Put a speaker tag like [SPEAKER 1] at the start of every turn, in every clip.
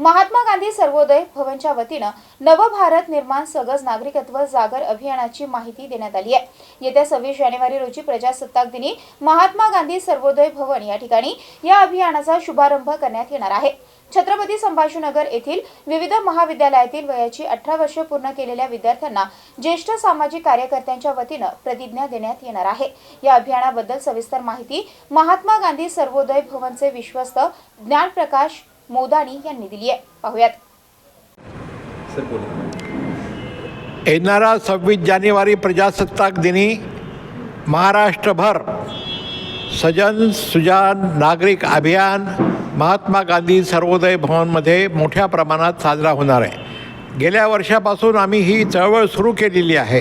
[SPEAKER 1] महात्मा गांधी सर्वोदय भवनच्या वतीनं नवभारत निर्माण सगज नागरिकत्व जागर अभियानाची माहिती देण्यात आली आहे. येत्या सव्वीस जानेवारी रोजी प्रजासत्ताक दिनी महात्मा गांधी सर्वोदय भवन या ठिकाणी या अभियानाचा शुभारंभ करण्यात येणार आहे. छत्रपती संभाजीनगर येथील विविध महाविद्यालयातील वयाची अठरा वर्ष पूर्ण केलेल्या विद्यार्थ्यांना ज्येष्ठ सामाजिक कार्यकर्त्यांच्या वतीनं प्रतिज्ञा देण्यात येणार आहे. या अभियानाबद्दल सविस्तर माहिती महात्मा गांधी सर्वोदय भवनचे विश्वस्त ज्ञानप्रकाश मोदाणी यांनी दिली आहे. पाहुयात.
[SPEAKER 2] सर बोला.
[SPEAKER 3] येणारा सव्वीस जानेवारी प्रजासत्ताक दिनी महाराष्ट्रभर सजन सुजान नागरिक अभियान महात्मा गांधी सर्वोदय भवनमध्ये मोठ्या प्रमाणात साजरा होणार आहे. गेल्या वर्षापासून आम्ही ही चळवळ सुरू केलेली आहे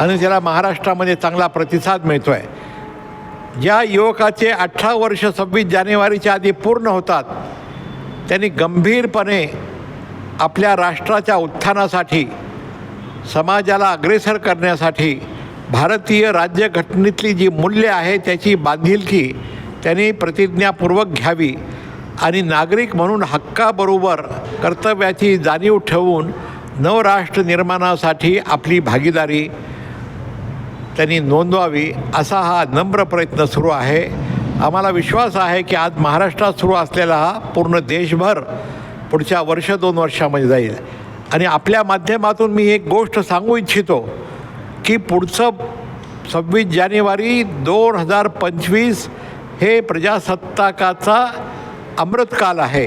[SPEAKER 3] आणि त्याला महाराष्ट्रामध्ये चांगला प्रतिसाद मिळतो आहे ज्या युवकाचे अठरा वर्ष सव्वीस जानेवारीच्या आधी पूर्ण होतात त्यांनी गंभीरपणे आपल्या राष्ट्राच्या उत्थानासाठी समाजाला अग्रेसर करण्यासाठी भारतीय राज्यघटनेतली जी मूल्य आहे त्याची बांधिलकी त्यांनी प्रतिज्ञापूर्वक घ्यावी आणि नागरिक म्हणून हक्काबरोबर कर्तव्याची जाणीव ठेवून नवराष्ट्र निर्माणासाठी आपली भागीदारी त्यांनी नोंदवावी असा हा नम्र प्रयत्न सुरू आहे. आम्हाला विश्वास आहे की आज महाराष्ट्रात सुरू असलेला हा पूर्ण देशभर पुढच्या वर्ष दोन वर्षामध्ये जाईल. आणि आपल्या माध्यमातून मी एक गोष्ट सांगू इच्छितो की पुढचं सव्वीस जानेवारी दोन हजार पंचवीस हे प्रजासत्ताकाचा अमृतकाल आहे.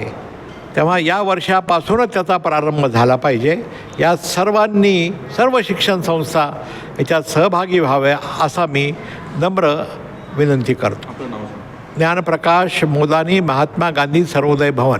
[SPEAKER 3] तेव्हा या वर्षापासूनच त्याचा प्रारंभ झाला पाहिजे. या सर्वांनी सर्व शिक्षण संस्था याच्यात सहभागी व्हाव्या असा मी नम्र विनंती करतो.
[SPEAKER 2] आपलं
[SPEAKER 3] ज्ञानप्रकाश मोदानी महात्मा गांधी सर्वोदय भवन.